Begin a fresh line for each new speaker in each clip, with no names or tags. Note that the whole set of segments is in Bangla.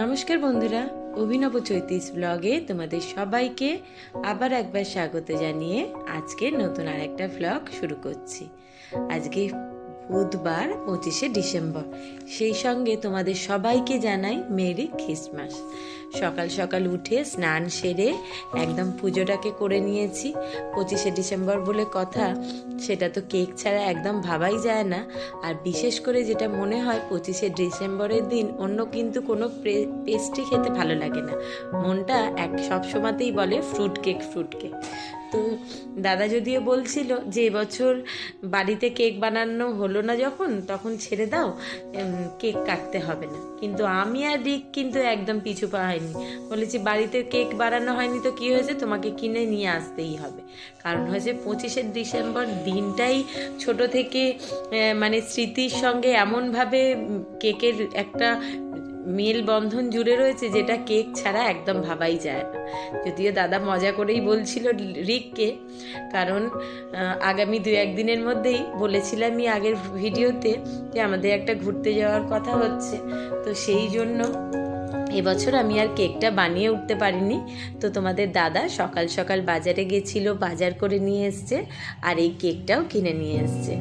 নমস্কার বন্ধুরা, অভিনব চৈতিস ব্লগে তোমাদের সবাইকে আবার একবার স্বাগত জানিয়ে আজকে নতুন আর একটা ব্লগ শুরু করছি। আজকে বুধবার পঁচিশে ডিসেম্বর, সেই সঙ্গে তোমাদের সবাইকে জানাই মেরি খ্রিসমাস সকাল সকাল উঠে স্নান সেরে একদম পুজোটাকে করে নিয়েছি। পঁচিশে ডিসেম্বর বলে কথা, সেটা তো কেক ছাড়া একদম ভাবাই যায় না। আর বিশেষ করে যেটা মনে হয়, পঁচিশে ডিসেম্বরের দিন অন্য কিন্তু কোনো পেস্ট্রি খেতে ভালো লাগে না। মনটা এক সব সময়তেই বলে ফ্রুট কেক ফ্রুট কেক তো দাদা যদিও বলছিল যে এবছর বাড়িতে কেক বানানো হলো না যখন, তখন ছেড়ে দাও কেক কাটতে হবে না। কিন্তু আমি আর রিক কিন্তু একদম পিছু পা হয়নি। বলেছি, বাড়িতে কেক বানানো হয়নি তো কি হয়েছে? তোমাকে কিনে নিয়ে আসতেই হবে। কারণ হয়েছে পঁচিশে ডিসেম্বর দিনটাই ছোট থেকে মানে স্মৃতির সঙ্গে এমনভাবে কেকের একটা মেল বন্ধন জুড়ে রয়েছে যেটা কেক ছাড়া একদম ভাবাই যায় না। যদিও দাদা মজা করেই বলছিল রিককে, কারণ আগামী দু একদিনের মধ্যেই বলেছিলামই আগের ভিডিওতে যে আমাদের একটা ঘুরতে যাওয়ার কথা হচ্ছে। তো সেই জন্য এবছর আমি আর কেকটা বানিয়ে উঠতে পারিনি। তো তোমাদের দাদা সকাল সকাল বাজারে গেছিল, বাজার করে নিয়ে এসছে আর এই কেকটাও কিনে নিয়ে এসছে।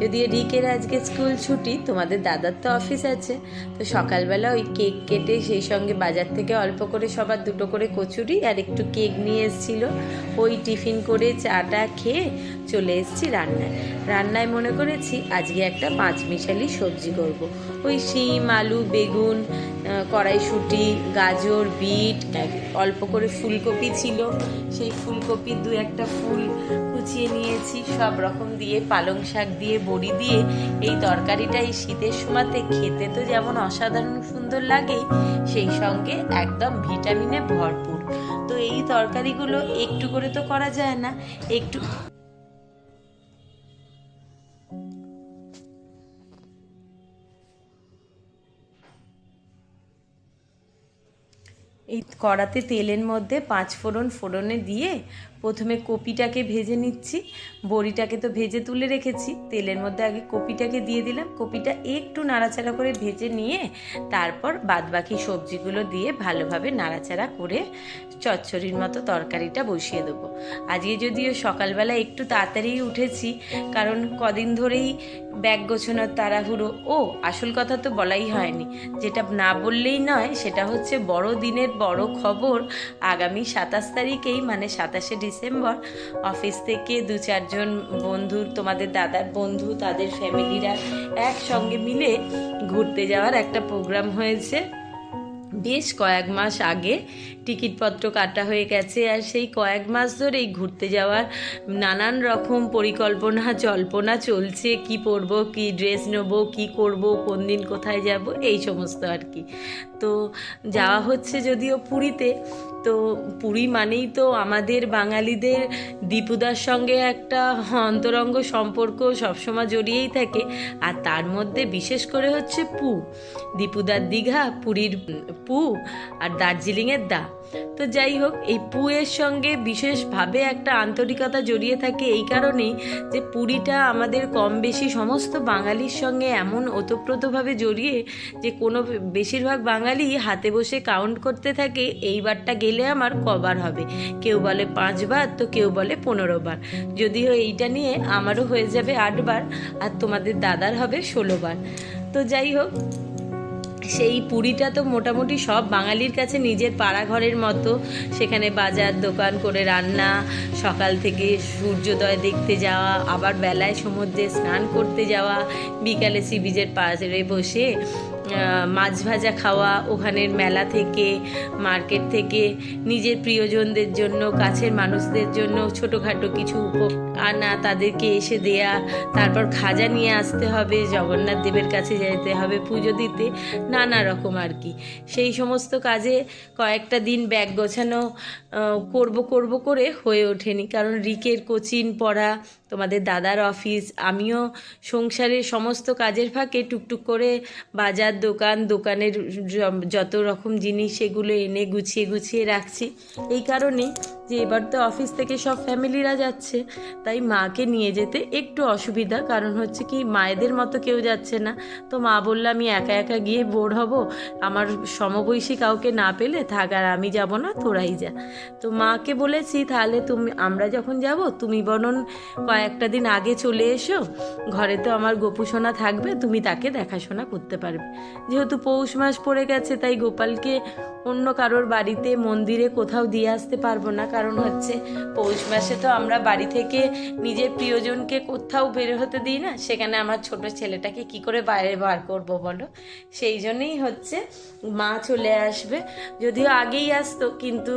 যদিও রিকের আজকে স্কুল ছুটি, তোমাদের দাদার তো অফিস আছে। তো সকালবেলা ওই কেক কেটে সেই সঙ্গে বাজার থেকে অল্প করে সবার দুটো করে কচুরি আর একটু কেক নিয়ে এসেছিল। ওই টিফিন করে চাটা খেয়ে চলে এসেছি রান্নায়। রান্নায় মনে করেছি আজকে একটা পাঁচ মিশালি সবজি করব। ওই শিম, আলু, বেগুন কড়াইশুঁটি গাজর বিট অল্প করে ফুলকপি ছিল। সেই ফুলকপির দু একটা ফুল কুচিয়ে নিয়েছি। সব রকম দিয়ে পালং শাক দিয়ে বড়ি দিয়ে। এই তরকারিটা এই শীতের সময়তে খেতে তো যেমন অসাধারণ সুন্দর লাগে সেই সঙ্গে একদম ভিটামিনে ভরপুর। তো এই তরকারিগুলো একটু করে তো করা যায় না একটু এই কড়াতে তেলের মধ্যে পাঁচ ফোড়ন ফোড়নে দিয়ে প্রথমে কপিটাকে ভেজে নিচ্ছি, বড়িটাকে তো ভেজে তুলে রেখেছি, তেলের মধ্যে আগে কপিটাকে দিয়ে দিলাম, কপিটা একটু নাড়াচাড়া করে ভেজে নিয়ে তারপর বাদবাকি সবজিগুলো দিয়ে ভালোভাবে নাড়াচাড়া করে চচ্চড়ির মতো তরকারিটা বসিয়ে দেবো। আজকে যদিও সকালবেলা একটু তাড়াতাড়ি উঠেছি, কারণ কদিন ধরেই ব্যাগ গোছানোর তাড়াহুড়ো, ও আসল কথা তো বলাই হয়নি, যেটা না বললেই নয়, সেটা হচ্ছে বড় দিনের বড় খবর, আগামী সাতাশ তারিখেই মানে সাতাশে ডিসেম্বর অফিস থেকে দু চারজন বন্ধুর, তোমাদের দাদার বন্ধু, তাদের ফ্যামিলিরা একসঙ্গে মিলে ঘুরতে যাওয়ার একটা প্রোগ্রাম হয়েছে। বেশ কয়েক মাস আগে টিকিটপত্র কাটা হয়ে গেছে আর সেই কয়েক মাস ধরেই ঘুরতে যাওয়ার নানান রকম পরিকল্পনা, জল্পনা চলছে। কি পরব, কি ড্রেস নেব, কি করব, কোন দিন কোথায় যাব, এই সমস্ত আর কি। তো যাওয়া হচ্ছে যদিও পুরীতে, তো পুরী মানেই তো আমাদের বাঙালিদের দীপুদার সঙ্গে একটা অন্তরঙ্গ সম্পর্ক সবসময় জড়িয়েই থাকে। আর তার মধ্যে বিশেষ করে হচ্ছে পু। দীপুদার দীঘা, পুরীর পু আর দার্জিলিংয়ের দা। তো যাই হোক, এই পুয়ের সঙ্গে বিশেষভাবে একটা আন্তরিকতা জড়িয়ে থাকে এই কারণেই যে পুরীটা আমাদের কম বেশি সমস্ত বাঙালির সঙ্গে এমন ওতপ্রোতভাবে জড়িয়ে যে কোনো বেশিরভাগ বাঙালি হাতে বসে কাউন্ট করতে থাকে এইবারটা গেলে আমার কবার হবে? কেউ বলে পাঁচবার তো কেউ বলে পনেরো বার। যদিও এইটা নিয়ে আমারও হয়ে যাবে আটবার আর তোমাদের দাদার হবে ষোলোবার তো যাই হোক সেই পুরীটা তো মোটামুটি সব বাঙালির কাছে নিজের পাড়া ঘরের মতো। সেখানে বাজার, দোকান করে রান্না, সকাল থেকে সূর্যোদয় দেখতে যাওয়া, আবার বেলায় সমুদ্রে স্নান করতে যাওয়া, বিকালে সি বিচের পাশে বসে মাছ ভাজা খাওয়া, ওখানের মেলা থেকে, মার্কেট থেকে, নিজের প্রিয়জনদের জন্য, কাছের মানুষদের জন্য ছোটোখাটো কিছু উপ আনা তাদেরকে এসে দেয়া, তারপর খাজা নিয়ে আসতে হবে, জগন্নাথ দেবের কাছে যেতে হবে, পুজো দিতে, নানা রকম আর কি। সেই সমস্ত কাজে কয়েকটা দিন ব্যাগ গোছানো করব করব করে হয়ে ওঠেনি। কারণ রিকের কোচিং পড়া, তোমাদের দাদার অফিস, আমিও সংসারের সমস্ত কাজের ফাঁকে টুকটুক করে বাজার, দোকান, দোকানের যত রকম জিনিস সেগুলো এনে গুছিয়ে গুছিয়ে রাখছি। এই কারণেই যে এবার তো অফিস থেকে সব ফ্যামিলিরা যাচ্ছে, তাই মাকে নিয়ে যেতে একটু অসুবিধা, কারণ হচ্ছে কি মায়েদের মতো কেউ যাচ্ছে না। তো মা বলল, আমি একা একা গিয়ে বোর হব, আমার সমবয়সী কাউকে না পেলে থাক, আর আমি যাব না, তোরাই যা। তো মাকে বলেছি, তাহলে তুমি, আমরা যখন যাব, তুমি বরং কয়েকটা দিন আগে চলে এসো, ঘরে তো আমার গোপুসোনা থাকবে, তুমি তাকে দেখাশোনা করতে পারবে। যেহেতু পৌষ মাস পড়ে গেছে, তাই গোপালকে অন্য কারোর বাড়িতে মন্দিরে কোথাও দিয়ে আসতে পারব না কারণ হচ্ছে পৌষ মাসে তো আমরা বাড়ি থেকে নিজের প্রিয়জনকে কোথাও বের হতে দিই না, সেখানে আমার ছোট ছেলেটাকে কি করে বাইরে বার করব বলো? সেই জন্যেই হচ্ছে মা চলে আসবে। যদিও আগেই আসতো, কিন্তু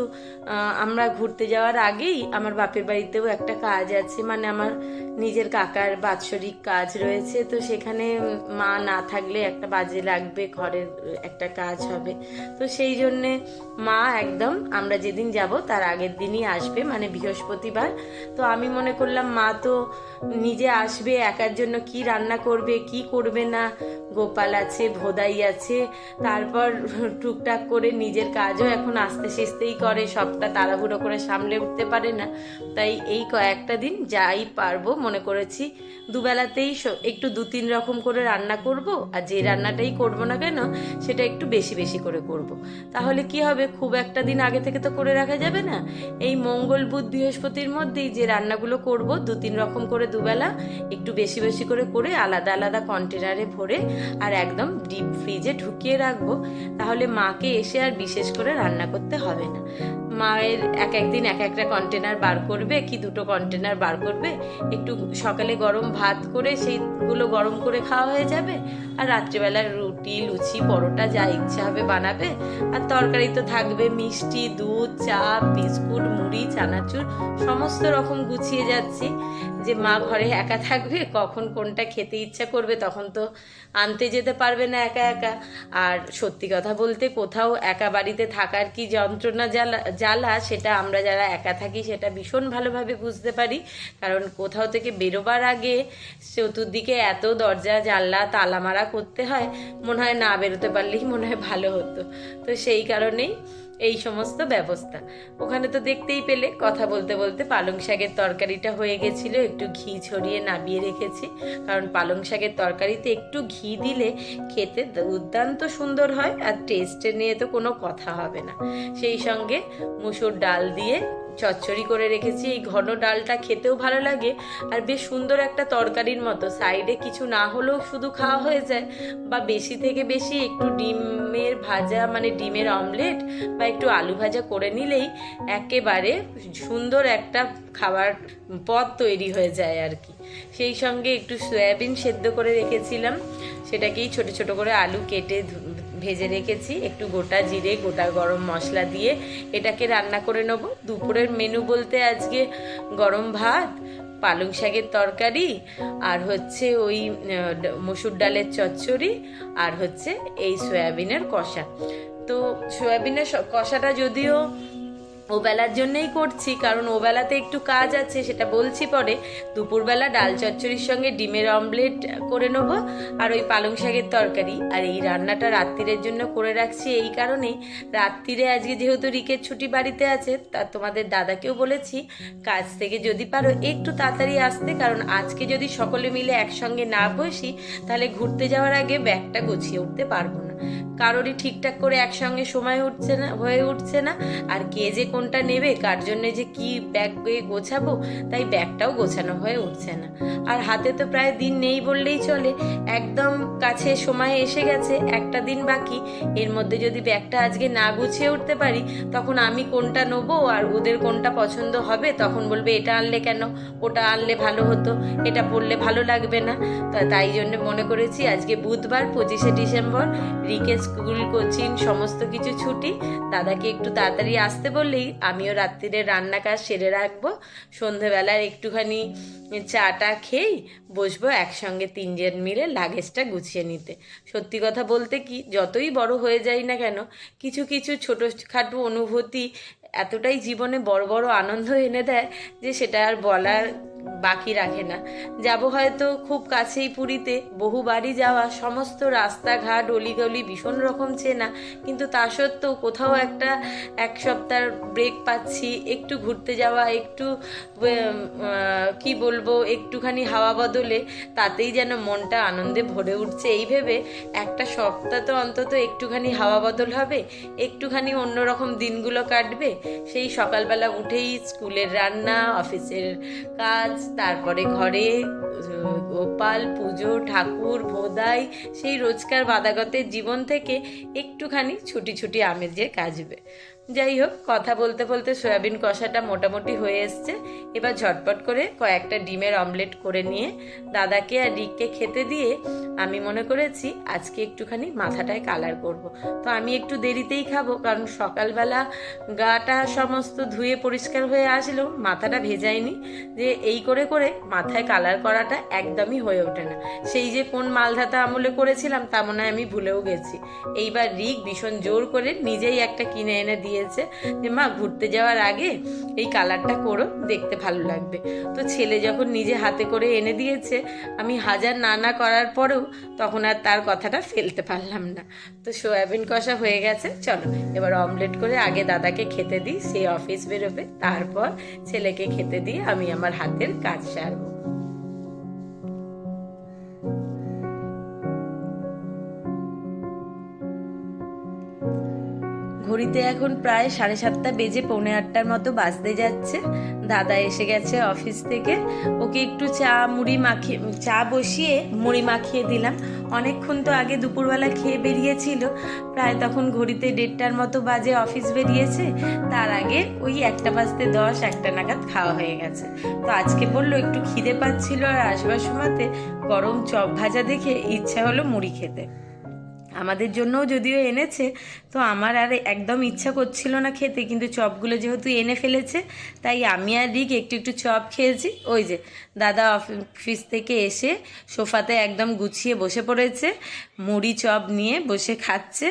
আমরা ঘুরতে যাওয়ার আগেই আমার বাপের বাড়িতেও একটা কাজ আছে মানে আমার নিজের কাকার বাৎসরিক কাজ রয়েছে, তো সেখানে মা না থাকলে একটা বাজে লাগবে, ঘরের একটা কাজ হবে। তো সেই জন্যে মা একদম আমরা যেদিন যাব তার আগের দিনই আসবে মানে বৃহস্পতিবার। তো আমি মনে করলাম, মা তো নিজে আসবে, একার জন্য কি রান্না করবে, কি করবে না? গোপাল আছে, ভোদাই আছে, তারপর টুকটাক করে নিজের কাজও এখন আস্তে সিস্তেই করে, সবটা তাড়াহুড়ো করে সামলে উঠতে পারে না। তাই এই কয়েকটা দিন যাই পারব মনে করেছি, দুবেলাতেই একটু দু তিন রকম করে রান্না করব, আর যে রান্নাটাই করব না কেন, সেটা একটু বেশি বেশি করে করব। তাহলে কি হবে? খুব একটা দিন আগে থেকে তো করে রাখা যাবে না। এই মঙ্গল, বুধ, বৃহস্পতির মধ্যেই যে রান্নাগুলো করব দু তিন রকম করে দুবেলা, একটু বেশি বেশি করে করে আলাদা আলাদা কন্টেনারে ভরে আর একদম ডিপ ফ্রিজে ঢুকিয়ে রাখব, তাহলে মাকে এসে আর বিশেষ করে রান্না করতে হবে না। মায়ের এক একদিন এক একটা কন্টেনার বার করবে, কি দুটো কন্টেনার বার করবে? একটু সকালে গরম ভাত করে সেইগুলো গরম করে খাওয়া হয়ে যাবে, আর রাত্রিবেলা রুটি, লুচি, পরোটা যা ইচ্ছা হবে বানাবে। আর তরকারি তো থাকবে মিষ্টি, দুধ, চা, বিস্কুট, মুড়ি, চানাচুর, সমস্ত রকম গুছিয়ে যাচ্ছি। যে মা ঘরে একা থাকবে, কখন কোনটা খেতে ইচ্ছা করবে তখন তো আনতে যেতে পারবে না একা একা। আর সত্যি কথা বলতে কোথাও একা বাড়িতে থাকার কি যন্ত্রণা জ্বালা জ্বালা সেটা আমরা যারা একা থাকি সেটা ভীষণ ভালোভাবে বুঝতে পারি। কারণ কোথাও থেকে বেরোবার আগে চতুর্দিকে এত দরজা, জানলা তালামারা করতে হয়, মনে হয় না বেরোতে পারলেই মনে হয় ভালো হতো। তো সেই কারণেই এই সমস্ত ব্যবস্থা। ওখানে তো দেখতেই পেলে, কথা বলতে বলতে পালং শাকের তরকারিটা হয়ে গেছিল, একটু ঘি ছড়িয়ে নামিয়ে রেখেছি। কারণ পালং শাকের তরকারিতে একটু ঘি দিলে খেতে দুর্দান্ত সুন্দর হয় আর টেস্টে নিয়ে তো কোনো কথা হবে না। সেই সঙ্গে মুসুর ডাল দিয়ে চচ্চড়ি করে রেখেছি। এই ঘন ডালটা খেতেও ভালো লাগে। আর বেশ সুন্দর একটা তরকারির মতো। সাইডে কিছু না হলেও শুধু খাওয়া হয়ে যায়। বা বেশি থেকে বেশি একটু ডিমের ভাজা মানে ডিমের অমলেট বা একটু আলু ভাজা করে নিলেই একেবারে সুন্দর একটা খাবার পদ তৈরি হয়ে যায় আর কি। সেই সঙ্গে একটু সয়াবিন সেদ্ধ করে রেখেছিলাম। সেটাকেই ছোট ছোট করে আলু কেটে ভেজে রেখেছি, একটু গোটা জিরে, গোটা গরম মশলা দিয়ে এটাকে রান্না করে নেব। দুপুরের মেনু বলতে আজকে গরম ভাত, পালং শাকের তরকারি, আর হচ্ছে ওই মসুর ডালের চচ্চড়ি, আর হচ্ছে এই সয়াবিনের কষা। তো সয়াবিনের কষাটা যদিও ওবেলার জন্যই করছি, কারণ ওবেলাতে একটু কাজ আছে, সেটা বলছি পরে। দুপুরবেলা ডাল চচ্চড়ির সঙ্গে ডিমের অমলেট করে নেব আর ওই পালং শাকের তরকারি। আর এই রান্নাটা রাত্রিরের জন্য করে রাখছি এই কারণেই। রাত্রিরে আজকে যেহেতু রিকের ছুটি বাড়িতে আছে, তা তোমাদের দাদাকেও বলেছি, কাজ থেকে যদি পারো একটু তাড়াতাড়ি আসতে, কারণ আজকে যদি সকলে মিলে একসঙ্গে না বসি, তাহলে ঘুরতে যাওয়ার আগে ব্যাগটা গুছিয়ে উঠতে পারব না। কারোরই ঠিকঠাক করে একসঙ্গে সময় উঠছে না, হয়ে উঠছে না। আর কে যে কোনটা নেবে, কার জন্য যে কি ব্যাগ গোছাবো, তাই ব্যাগটাও গোছানো হয়ে উঠছে না। আর হাতে তো প্রায় দিন নেই বললেই চলে। একদম কাছে সময় এসে গেছে, একটা দিন বাকি। এর মধ্যে যদি ব্যাগটা আজকে না গুছিয়ে উঠতে পারি, তখন আমি কোনটা নেব আর ওদের কোনটা পছন্দ হবে, তখন বলবে, এটা আনলে কেন? ওটা আনলে ভালো হতো, এটা পড়লে ভালো লাগবে না। তাই জন্য মনে করেছি, আজকে বুধবার, পঁচিশে ডিসেম্বর রিকের স্কুল, কোচিং, সমস্ত কিছু ছুটি। দাদাকে একটু তাড়াতাড়ি আসতে বললেই আমিও রাত্রিরে রান্না কাজ সেরে রাখব। সন্ধেবেলার একটুখানি চাটা খেয়েই বসবো একসঙ্গে তিনজন মিলে লাগেজটা গুছিয়ে নিতে। সত্যি কথা বলতে কি, যতই বড় হয়ে যাই না কেন, কিছু কিছু ছোটোখাটো অনুভূতি এতটাই জীবনে বড় বড় আনন্দ এনে দেয় যে সেটা আর বলার বাকি রাখে না। যাব হয়তো খুব কাছেই পুরীতে বহুবারই যাওয়া, সমস্ত রাস্তাঘাট, অলিগলি ভীষণ রকম চেনা, কিন্তু তা সত্ত্বেও কোথাও একটা এক সপ্তাহ ব্রেক পাচ্ছি, একটু ঘুরতে যাওয়া, একটু কি বলব, একটুখানি হাওয়া বদলে, তাতেই যেন মনটা আনন্দে ভরে উঠছে। এই ভেবে একটা সপ্তাহ তো অন্তত একটুখানি হাওয়া বদল হবে, একটুখানি অন্যরকম দিনগুলো কাটবে সেই সকালবেলা উঠেই স্কুলের রান্না, অফিসের কাজ, তারপরে ঘরে গোপাল, পুজো, ঠাকুর, ভোদাই, সেই রোজকার বাদাগতের জীবন থেকে একটুখানি ছুটি ছুটি আমেজে কাজবে যাই হোক, কথা বলতে বলতে সয়াবিন কষাটা মোটামুটি হয়ে এসছে। এবার ঝটপট করে কয়েকটা ডিমের অমলেট করে নিয়ে দাদাকে আর রিককে খেতে দিয়ে আমি মনে করেছি আজকে একটুখানি মাথাটায় কালার করব। তো আমি একটু দেরিতেই খাব, কারণ সকালবেলা গাটা সমস্ত ধুয়ে পরিষ্কার হয়ে আসলেও মাথাটা ভেজায়নি যে এই করে করে মাথায় কালার করাটা একদমই হয়ে ওঠে না। সেই যে কোন মালধাতা আমলে করেছিলাম তা মনে হয় আমি ভুলেও গেছি। এইবার রিক ভীষণ জোর করে নিজেই একটা কিনে এনে দিয়েছে যে, মা, ঘুরতে যাওয়ার আগে এই কালারটা করো, দেখতে ভালো লাগবে। তো ছেলে যখন নিজে হাতে করে এনে দিয়েছে, আমি হাজার না না করার পরেও তখন আর তার কথাটা ফেলতে পারলাম না। তো সয়াবিন কষা হয়ে গেছে, চলো, এবার অমলেট করে আগে দাদাকে খেতে দিই, সে অফিস বেরোবে, তারপর ছেলেকে খেতে দিয়ে আমি আমার হাতের কাজ সারবো। ঘড়িতে এখন প্রায় সাড়ে সাতটা বেজে পৌনে আটটার মতো বাজতে যাচ্ছে। দাদা এসে গেছে অফিস থেকে। ওকে একটু চা, মুড়ি মাখিয়ে, চা বসিয়ে মুড়ি মাখিয়ে দিলাম। অনেকক্ষণ তো আগে দুপুরবেলা খেয়ে বেরিয়েছিল। প্রায় তখন ঘড়িতে দেড়টার মতো বাজে অফিস বেরিয়েছে। তার আগে ওই একটা বাজতে দশ, একটা নাগাদ খাওয়া হয়ে গেছে। তো আজকে বলল একটু খিদে পাচ্ছিল আর আসবার সময়তে গরম চপ ভাজা দেখে ইচ্ছা হলো মুড়ি খেতে। আমাদের জন্যও যদিও এনেছে, তো আমার আর একদম ইচ্ছা করছিল না খেতে, কিন্তু চপগুলো যেহেতু এনে ফেলেছে, তাই আমি আর রিক একটু একটু চপ খেয়েছি। ওই যে, দাদা অফিস থেকে এসে সোফাতে একদম গুছিয়ে বসে পড়েছে, মুড়ি চপ নিয়ে বসে খাচ্ছে।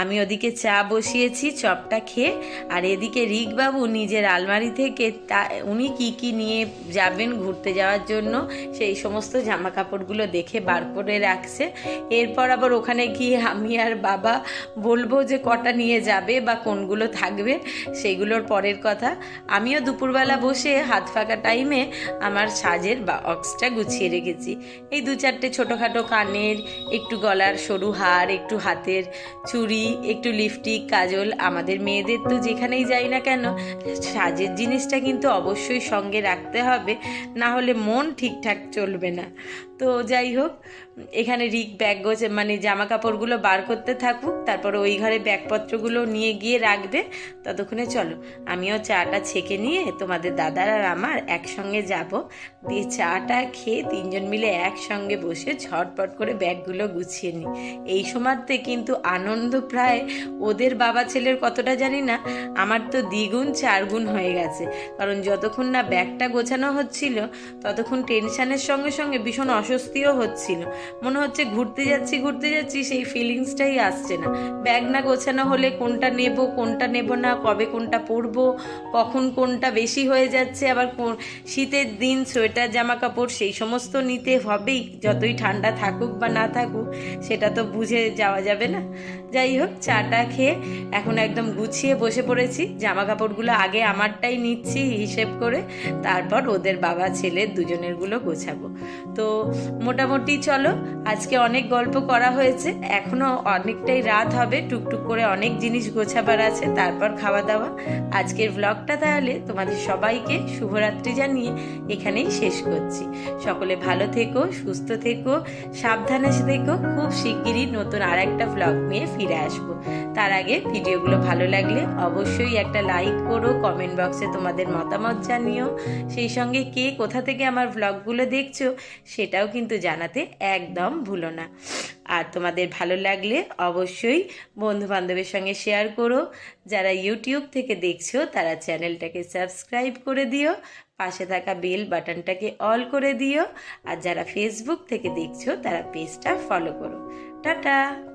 আমি ওদিকে চা বসিয়েছি, চপটা খেয়ে, আর এদিকে রিক বাবু নিজের আলমারি থেকে তা, উনি কি কি নিয়ে যাবেন ঘুরতে যাওয়ার জন্য, সেই সমস্ত জামা কাপড়গুলো দেখে বার করে রাখছে। এরপর আবার ওখানে গিয়ে আমি আর বাবা বলব যে কটা নিয়ে যাবে বা কোনগুলো থাকবে, সেইগুলোর পরের কথা। আমিও দুপুরবেলা বসে হাত ফাঁকা টাইমে আমার সাজের বা অক্সটা গুছিয়ে রেখেছি। এই দু চারটে ছোটোখাটো কানের, একটু গলার সরু হার, একটু হাতের চুড়ি, একটু লিপস্টিক কাজল, আমাদের মেয়েদের তো যেখানেই যাই না কেন, সাজের জিনিসটা কিন্তু অবশ্যই সঙ্গে রাখতে হবে, না হলে মন ঠিকঠাক চলবে না। তো যাই হোক, এখানে রিক ব্যাগ মানে জামা কাপড়গুলো বার করতে থাকুক, তারপর ওই ঘরে ব্যাগপত্রগুলো নিয়ে গিয়ে রাখবে। ততক্ষণে চলো, আমিও চাটা ছেঁকে নিয়ে তোমাদের দাদার আর আমার একসঙ্গে যাব। দিয়ে চাটা খেয়ে তিনজন মিলে একসঙ্গে বসে ঝটপট করে ব্যাগগুলো গুছিয়ে নিই। এই সময়তে কিন্তু আনন্দ প্রায় ওদের বাবা ছেলের কতটা জানি না, আমার তো দ্বিগুণ চারগুণ হয়ে গেছে। কারণ যতক্ষণ না ব্যাগটা গোছানো হচ্ছিল, ততক্ষণ টেনশনের সঙ্গে সঙ্গে ভীষণ অস্বস্তিও হচ্ছিল। মনে হচ্ছে ঘুরতে যাচ্ছি ঘুরতে যাচ্ছি, সেই ফিলিংসটাই আসছে না। ব্যাগ না গোছানো হলে কোনটা নেব কোনটা নেব না, কবে কোনটা পরবো, কখন কোনটা বেশি হয়ে যাচ্ছে, আবার শীতের দিন, সোয়েটার জামা কাপড় সেই সমস্ত নিতে হবেই, যতই ঠান্ডা থাকুক বা না থাকুক, সেটা তো বুঝে যাওয়া যাবে না। যাই হোক, চাটা খেয়ে এখন একদম গুছিয়ে বসে পড়েছি। জামা কাপড়গুলো আগে আমারটাই নিচ্ছি হিসেব করে, তারপর ওদের বাবা, ছেলে দুজনেরগুলো গোছাবো। তো মোটামুটি চলো, আজকে অনেক গল্প করা হয়েছে, এখনও অনেকটাই রাত হবে, টুকটুক করে অনেক জিনিস গোছাবার আছে, তারপর খাওয়া দাওয়া। আজকের ব্লগটা তাহলে তোমাদের সবাইকে শুভরাত্রি জানিয়ে এখানেই শেষ করছি। সকলে ভালো থেকো, সুস্থ থেকো, সাবধানে থেকো, খুব শিগগিরই নতুন আর একটা ব্লগ নিয়ে ফিরে আসব। তার আগে ভিডিওগুলো ভালো লাগলে অবশ্যই একটা লাইক করো কমেন্ট বক্সে তোমাদের মতামত জানিও। সেই সঙ্গে কে কোথা থেকে আমার ব্লগগুলো দেখছ, সেটাও কিন্তু জানাতে একদম ভুলো না। আর তোমাদের ভালো লাগলে অবশ্যই বন্ধু বান্ধবের সঙ্গে শেয়ার করো। যারা ইউটিউব থেকে দেখছ, তারা চ্যানেলটাকে সাবস্ক্রাইব করে দিও, পাশে থাকা বেল বাটনটাকে অল করে দিও। আর যারা ফেসবুক থেকে দেখছ, তারা পেজটা ফলো করো। টাটা!